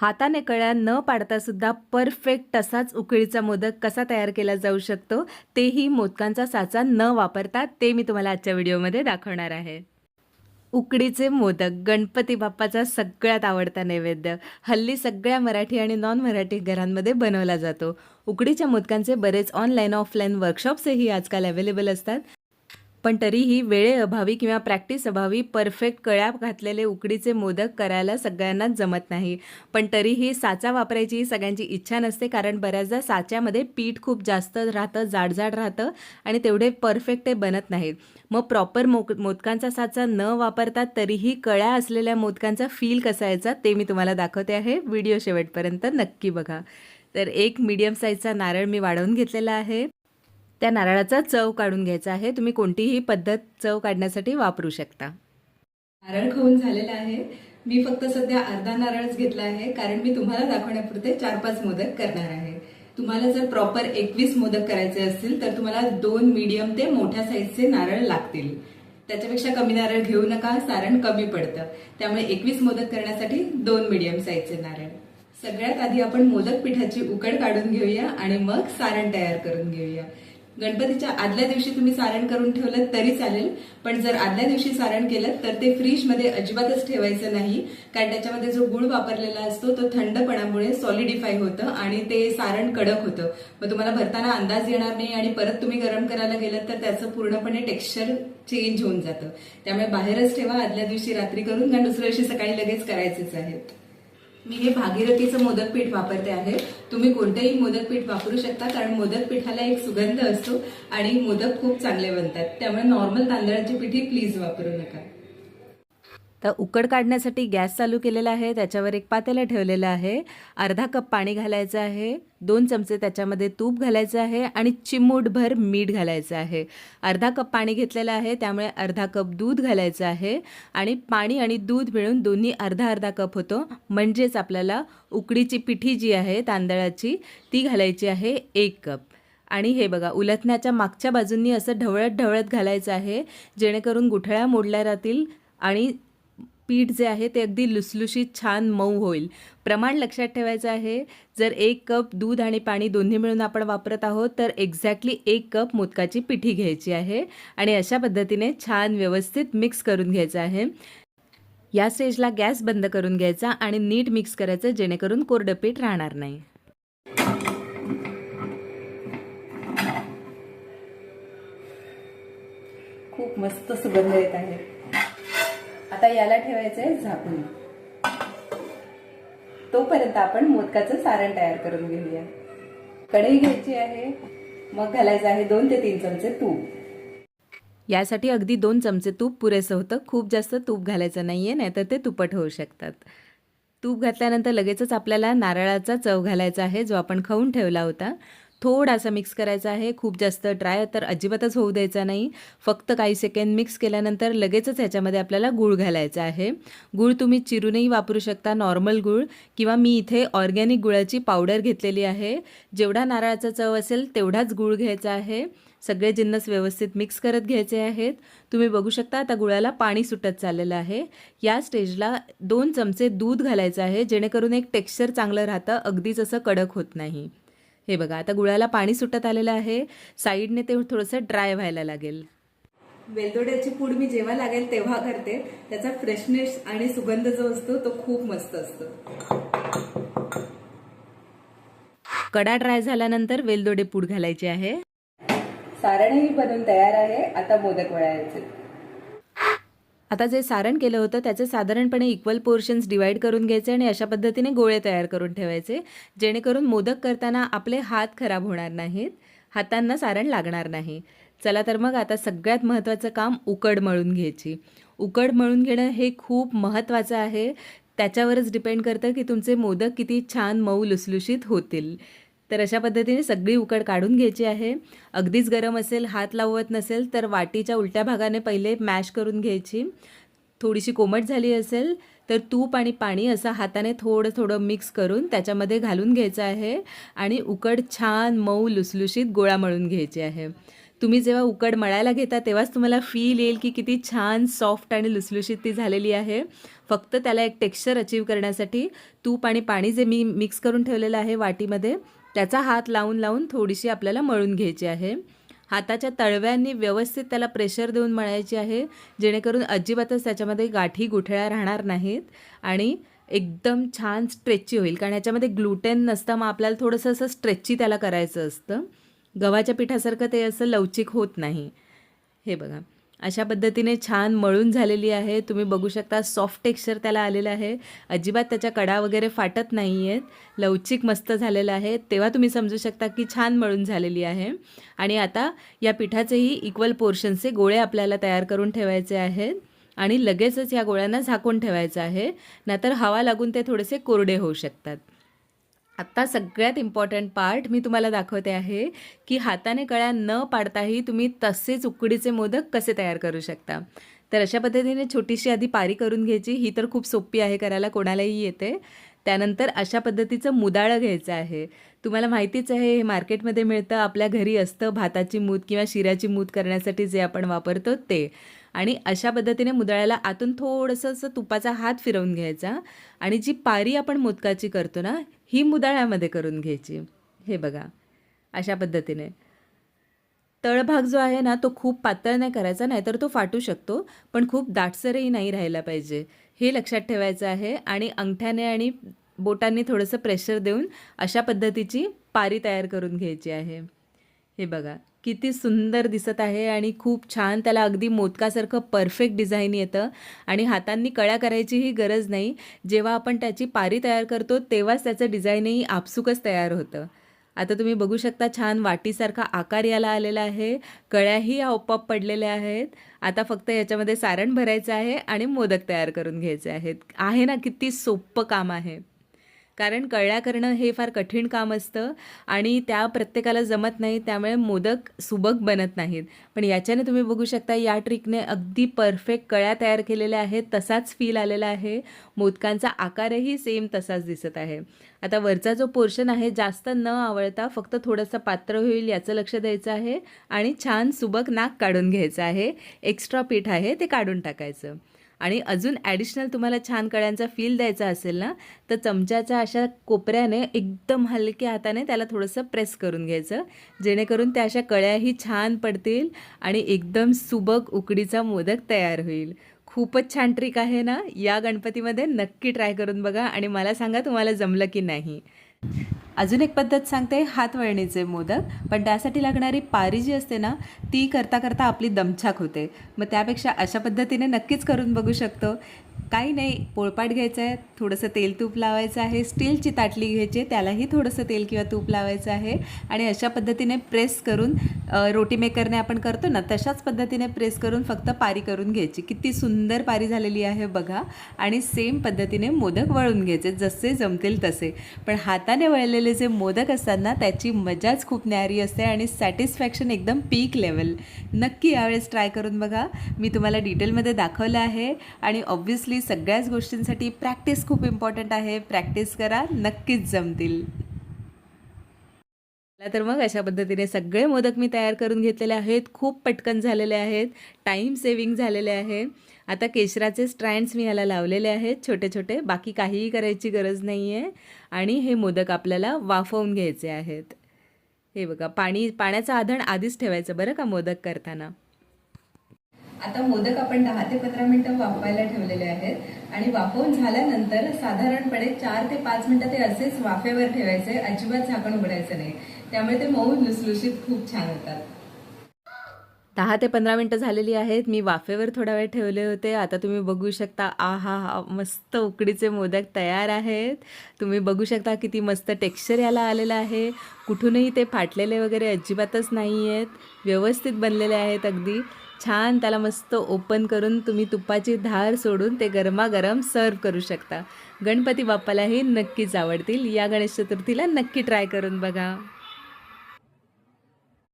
हाताने कळ्या न पाडता सुद्धा परफेक्ट तसाच उकळीचा मोदक कसा तयार केला जाऊ शकतो तेही मोदकांचा साचा न वापरता ते मी तुम्हाला आजच्या व्हिडिओमध्ये दाखवणार आहे. उकडीचे मोदक गणपती बाप्पाचा सगळ्यात आवडता नैवेद्य. हल्ली सगळ्या मराठी आणि नॉन मराठी घरांमध्ये बनवला जातो. उकडीच्या मोदकांचे बरेच ऑनलाईन ऑफलाईन वर्कशॉप्सही आजकाल अवेलेबल असतात. पण तरीही वेळेअभावी किंवा प्रॅक्टिस अभावी परफेक्ट कळ्या घातलेले उकडीचे मोदक करायला सगळ्यांनाच जमत नाही. पण तरीही साचा वापरायची सगळ्यांची इच्छा नसते कारण बऱ्याचदा साच्यामध्ये पीठ खूप जास्त राहतं जाडजाड राहतं आणि तेवढे परफेक्ट ते बनत नाहीत. मग प्रॉपर मोक मोदकांचा साचा न वापरता तरीही कळ्या असलेल्या मोदकांचा फील कसा यायचा ते मी तुम्हाला दाखवते आहे. व्हिडिओ शेवटपर्यंत नक्की बघा. तर एक मीडियम साईजचा नारळ मी वाढवून घेतलेला आहे. त्या नारळाचा चव काढून घ्यायचा आहे. तुम्ही कोणतीही पद्धत चव काढण्यासाठी वापरू शकता. नारळ खाऊन झालेला आहे. मी फक्त सध्या अर्धा नारळच घेतला आहे. कारण मी तुम्हाला दाखवण्यापुरते चार पाच मोदक करणार आहे. तुम्हाला जर प्रॉपर एकवीस मोदक करायचे असतील तर तुम्हाला दोन मीडियम ते मोठ्या साईजचे नारळ लागतील. त्याच्यापेक्षा कमी नारळ घेऊ नका सारण कमी पडतं. त्यामुळे एकवीस मोदक करण्यासाठी दोन मीडियम साईजचे नारळ. सगळ्यात आधी आपण मोदक पिठाची उकड काढून घेऊया आणि मग सारण तयार करून घेऊया. गणपतीच्या आदल्या दिवशी तुम्ही सारण करून ठेवलं तरी चालेल. पण जर आदल्या दिवशी सारण केलं तर ते फ्रीजमध्ये अजिबातच ठेवायचं नाही. कारण त्याच्यामध्ये जो गुळ वापरलेला असतो तो थंडपणामुळे सॉलिडिफाय होतं आणि ते सारण कडक होतं. मग तुम्हाला भरताना अंदाज येणार नाही आणि परत तुम्ही गरम करायला गेलं तर त्याचं पूर्णपणे टेक्स्चर चेंज होऊन जातं. त्यामुळे बाहेरच ठेवा आदल्या दिवशी रात्री करून कारण दुसऱ्या दिवशी सकाळी लगेच करायचेच आहेत. मी हे भागीरथीचं मोदक पीठ वापरते आहे. तुम्ही कोणतेही मोदक पीठ वापरू शकता कारण मोदक पिठाला एक सुगंध असतो आणि मोदक खूप चांगले बनतात. त्यामुळे नॉर्मल तांदळाची पिठी प्लीज वापरू नका. तर उकड काढण्यासाठी गॅस चालू केलेला आहे त्याच्यावर एक पातेलं ठेवलेलं आहे. अर्धा कप पाणी घालायचं आहे दोन चमचे त्याच्यामध्ये तूप घालायचं आहे आणि चिमूटभर मीठ घालायचं आहे. अर्धा कप पाणी घेतलेलं आहे त्यामुळे अर्धा कप दूध घालायचं आहे आणि पाणी आणि दूध मिळून दोन्ही अर्धा अर्धा कप होतो. म्हणजेच आपल्याला उकडीची पिठी जी आहे तांदळाची ती घालायची आहे एक कप. आणि हे बघा उलथण्याच्या मागच्या बाजूंनी असं ढवळत ढवळत घालायचं आहे जेणेकरून गुठळ्या मोडल्या जातील आणि पीठ जे आहे ते अगदी लुसलुशीत छान मऊ होईल. प्रमाण लक्षात ठेवायचं आहे जर एक कप दूध आणि पाणी दोन्ही मिळून आपण वापरत आहोत तर एक्झॅक्टली एक कप मोदकाची पिठी घ्यायची आहे आणि अशा पद्धतीने छान व्यवस्थित मिक्स करून घ्यायचं आहे. या स्टेजला गॅस बंद करून घ्यायचा आणि नीट मिक्स करायचं जेणेकरून कोरडं पीठ राहणार नाही. खूप मस्त सुगंध येत आहे. आता याला ठेवायचंय झाकून. तोपर्यंत आपण मोदकाचं सारण तयार करून घेऊया. कढई घ्यायची आहे. मग घालायचं आहे दोन ते तीन चमचे तूप. यासाठी अगदी दोन चमचे तूप पुरेसं होतं. खूप जास्त तूप घालायचं नाहीये नाहीतर ते तुपट होऊ शकतात. तूप घातल्यानंतर लगेचच आपल्याला नारळाचा चव घालायचा आहे जो आपण खाऊन ठेवला होता. थोडासा मिक्स करायचा आहे. खूप जास्त ड्राय तर अजिबातच होऊ द्यायचा नाही. फक्त काही सेकंड मिक्स केल्यानंतर लगेचच ह्याच्यामध्ये आपल्याला गूळ घालायचा आहे. गूळ तुम्ही चिरूनही वापरू शकता नॉर्मल गूळ. किंवा मी इथे ऑर्गॅनिक गुळाची पावडर घेतलेली आहे. जेवढा नारळाचा चव असेल तेवढाच गूळ घ्यायचा आहे. सगळे जिन्नस व्यवस्थित मिक्स करत घ्यायचे आहेत. तुम्ही बघू शकता आता गुळाला पाणी सुटत चाललेलं आहे. या स्टेजला दोन चमचे दूध घालायचं आहे जेणेकरून एक टेक्स्चर चांगलं राहतं. अगदीच असं कडक होत नाही. हे बघा आता गुळाला पाणी सुटत आलेलं आहे. साईडने ते थोडंसं ड्राय व्हायला लागेल. वेलदोड्याची पूड मी जेव्हा लागेल तेव्हा करते. त्याचा फ्रेशनेस आणि सुगंध जो असतो तो खूप मस्त असतो. कडा ड्राय झाल्यानंतर वेलदोडे पूड घालायची आहे. सारणही बनून तयार आहे. आता मोदक वळायचे. आता जे सारण केलं होतं त्याचे साधारणपणे इक्वल पोर्शन्स डिवाईड करून घ्यायचे आणि अशा पद्धतीने गोळे तयार करून ठेवायचे जेणेकरून मोदक करताना आपले हात खराब होणार नाहीत हातांना सारण लागणार नाही. चला तर मग आता सगळ्यात महत्त्वाचं काम उकड मळून घ्यायची. उकड मळून घेणं हे खूप महत्त्वाचं आहे. त्याच्यावरच डिपेंड करतं की तुमचे मोदक किती छान मऊ लुसलुशीत होतील. तर अशा पद्धतीने सगळी उकड काढून घ्यायची आहे. अगदीच गरम असेल हात लावत नसेल तर वाटीच्या उलट्या भागाने पहिले मॅश करून घ्यायची. थोडीशी कोमट झाली असेल तर तूप आणि पाणी असं हाताने थोडं थोडं मिक्स करून त्याच्यामध्ये घालून घ्यायचं आहे आणि उकड छान मऊ लुसलुशीत गोळा मळून घ्यायची आहे. तुम्ही जेव्हा उकड मळायला घेता तेव्हाच तुम्हाला फील येईल की किती छान सॉफ्ट आणि लुसलुशीत ती झालेली आहे. फक्त त्याला एक टेक्स्चर अचीव करण्यासाठी तूप आणि पाणी जे मी मिक्स करून ठेवलेलं आहे वाटीमध्ये त्याचा हात लावून लावून थोडीशी आपल्याला मळून घ्यायची आहे. हाताच्या तळव्यांनी व्यवस्थित त्याला प्रेशर देऊन मळायची आहे. जेणेकरून अजिबातच त्याच्यामध्ये गाठी गुठळ्या राहणार नाहीत आणि एकदम छान स्ट्रेची होईल. कारण याच्यामध्ये ग्लुटेन नसतं मग आपल्याला थोडंसं असं स्ट्रेची त्याला करायचं असतं. गव्हाच्या पिठासारखं ते असं लवचिक होत नाही. हे बघा. अशा पद्धतीने छान मळून झालेली आहे. तुम्ही बघू शकता सॉफ्ट टेक्स्चर त्याला आलेलं आहे. अजिबात त्याच्या कडा वगैरे फाटत नाही आहेत लवचिक मस्त झालेलं आहे. तेव्हा तुम्ही समजू शकता की छान मळून झालेली आहे. आणि आता या पिठाचेही इक्वल पोर्शनचे गोळे आपल्याला तयार करून ठेवायचे आहेत. आणि लगेचच या गोळ्यांना झाकून ठेवायचं आहे. नाहीतर हवा लागून ते थोडेसे कोरडे होऊ शकतात. आत्ता सगळ्यात इम्पॉर्टंट पार्ट मी तुम्हाला दाखवते आहे की हाताने कळ्या न पाडताही तुम्ही तसेच उकडीचे मोदक कसे तयार करू शकता. तर अशा पद्धतीने छोटीशी आधी पारी करून घ्यायची. ही तर खूप सोपी आहे करायला कोणालाही येते. त्यानंतर अशा पद्धतीचं मुदाळं घ्यायचं आहे. तुम्हाला माहितीच आहे हे मार्केटमध्ये मिळतं. आपल्या घरी असतं भाताची मूत किंवा शिऱ्याची मूत करण्यासाठी जे आपण वापरतो ते. आणि अशा पद्धतीने मुदळ्याला आतून थोडंसं असं तुपाचा हात फिरवून घ्यायचा. आणि जी पारी आपण मोदकाची करतो ना ही मुदाळ्यामध्ये करून घ्यायची. हे बघा अशा पद्धतीने. तळभाग जो आहे ना तो खूप पातळ नाही करायचा नाहीतर तो फाटू शकतो पण खूप दाटसरही नाही राहायला पाहिजे. हे लक्षात ठेवायचं आहे आणि अंगठ्याने आणि बोटांनी थोडंसं प्रेशर देऊन अशा पद्धतीची पारी तयार करून घ्यायची आहे. हे बघा. किती सुंदर दिसत आहे आणि खूप छान त्याला अगदी मोदकासारखं परफेक्ट डिझाईन येतं. आणि हातांनी कळ्या करायचीही गरज नाही. जेव्हा आपण त्याची पारी तयार करतो तेव्हाच त्याचं डिझाईनही आपसुकच तयार होतं. आता तुम्ही बघू शकता छान वाटीसारखा आकार याला आलेला आहे. कळ्याही आपोआप पडलेल्या आहेत. आता फक्त याच्यामध्ये सारण भरायचं आहे आणि मोदक तयार करून घ्यायचे आहेत. आहे ना किती सोपं काम आहे. कारण कळल्या करणं हे फार कठीण काम असतं आणि त्या प्रत्येकाला जमत नाही त्यामुळे मोदक सुबक बनत नाहीत. पण याच्याने तुम्ही बघू शकता या ट्रिकने अगदी परफेक्ट कळ्या तयार केलेल्या आहेत तसाच फील आलेला आहे. मोदकांचा आकारही सेम तसाच दिसत आहे. आता वरचा जो पोर्शन आहे जास्त न आवळता फक्त थोडंसं पात्र होईल याचं लक्ष द्यायचं आहे आणि छान सुबक नाक काढून घ्यायचं आहे. एक्स्ट्रा पीठ आहे ते काढून टाकायचं. आणि अजून ॲडिशनल तुम्हाला छान कळ्यांचा फील द्यायचा असेल ना तर चमच्याच्या अशा कोपऱ्याने एकदम हलक्या हाताने त्याला थोडंसं प्रेस करून घ्यायचं. जेणेकरून त्या अशा कळ्याही छान पडतील आणि एकदम सुबक उकडीचा मोदक तयार होईल. खूपच छान ट्रिक आहे ना? या गणपतीमध्ये नक्की ट्राय करून बघा आणि मला सांगा तुम्हाला जमलं की नाही. अजून एक पद्धत सांगते हात वळणीचे मोदक. पण त्यासाठी लागणारी पारी जी असते ना ती करता करता आपली दमछाक होते. मग त्यापेक्षा अशा पद्धतीने नक्कीच करून बघू शकतो. काही नाही पोळपाट घ्यायचं आहे थोडंसं तेल तूप लावायचं आहे स्टीलची ताटली घ्यायची त्यालाही थोडंसं तेल किंवा तूप लावायचं आहे आणि अशा पद्धतीने प्रेस करून रोटी मेकरने आपण करतो ना तशाच पद्धतीने प्रेस करून फक्त पारी करून घ्यायची. किती सुंदर पारी झालेली आहे बघा आणि सेम पद्धतीने मोदक वळून घ्यायचे जसे जमतील तसे. पण हाताने वळलेले जे मोदक असतात ना त्याची मजाच खूप न्यारी असते आणि सॅटिस्फॅक्शन एकदम पीक लेवल. नक्की यावेळेस ट्राय करून बघा. मी तुम्हाला डिटेलमध्ये दाखवलं आहे आणि ऑब्व्हियसली सगळ्याच गोष्टींसाठी प्रॅक्टिस खूप इम्पॉर्टंट आहे. प्रॅक्टिस करा नक्कीच जमतील. तर मग अशा पद्धतीने सगळे मोदक मी तयार करून घेतलेले आहेत. खूप पटकन झालेले आहेत. टाईम सेविंग झालेले आहे. आता केशराचे स्ट्रँड्स मी ह्याला लावलेले आहेत. छोटे छोटे. बाकी काहीही करायची गरज नाही आहे आणि हे मोदक आपल्याला वाफवून घ्यायचे आहेत. हे बघा पाणी पाण्याचं आधण आधीच ठेवायचं बरं का मोदक करताना? आता मोदक आपण दहा ते पंधरा मिनिटं वाफवायला ठेवलेले आहेत. आणि वाफवून झाल्यानंतर साधारणपणे चार ते पाच मिनिटं ते असेच वाफेवर ठेवायचे. अजिबात झाकण उघडायचं नाही. त्यामुळे ते मऊ लुसलुशीत खूप छान होतात. दहा ते पंधरा मिनटं झालेली आहेत. मी वाफेवर थोडा वेळ ठेवले होते. आता तुम्ही बघू शकता आ हा हा मस्त उकडीचे मोदक तयार आहेत. तुम्ही बघू शकता किती मस्त टेक्स्चर याला आलेलं आहे. कुठूनही ते फाटलेले वगैरे अजिबातच नाही आहेत व्यवस्थित बनलेले आहेत अगदी. छान त्याला मस्त ओपन करून तुम्ही तुपाची धार सोडून ते गरमागरम सर्व करू शकता. गणपती बाप्पालाही नक्कीच आवडतील. या गणेश चतुर्थीला नक्की ट्राय करून बघा.